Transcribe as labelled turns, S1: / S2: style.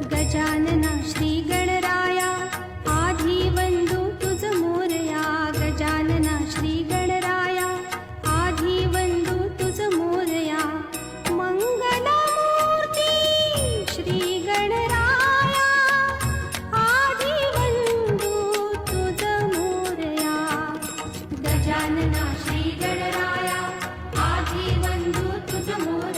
S1: गजानना श्री गणराया आधी बंधु तुझ मोरया गजानना श्री गणराया आधी वंदू तुझ मोरया मंगलमूर्ती श्री गणराया आधी बंधु तुझ मोरया गजानना श्री गणराया आधी वंदू तुझ मोर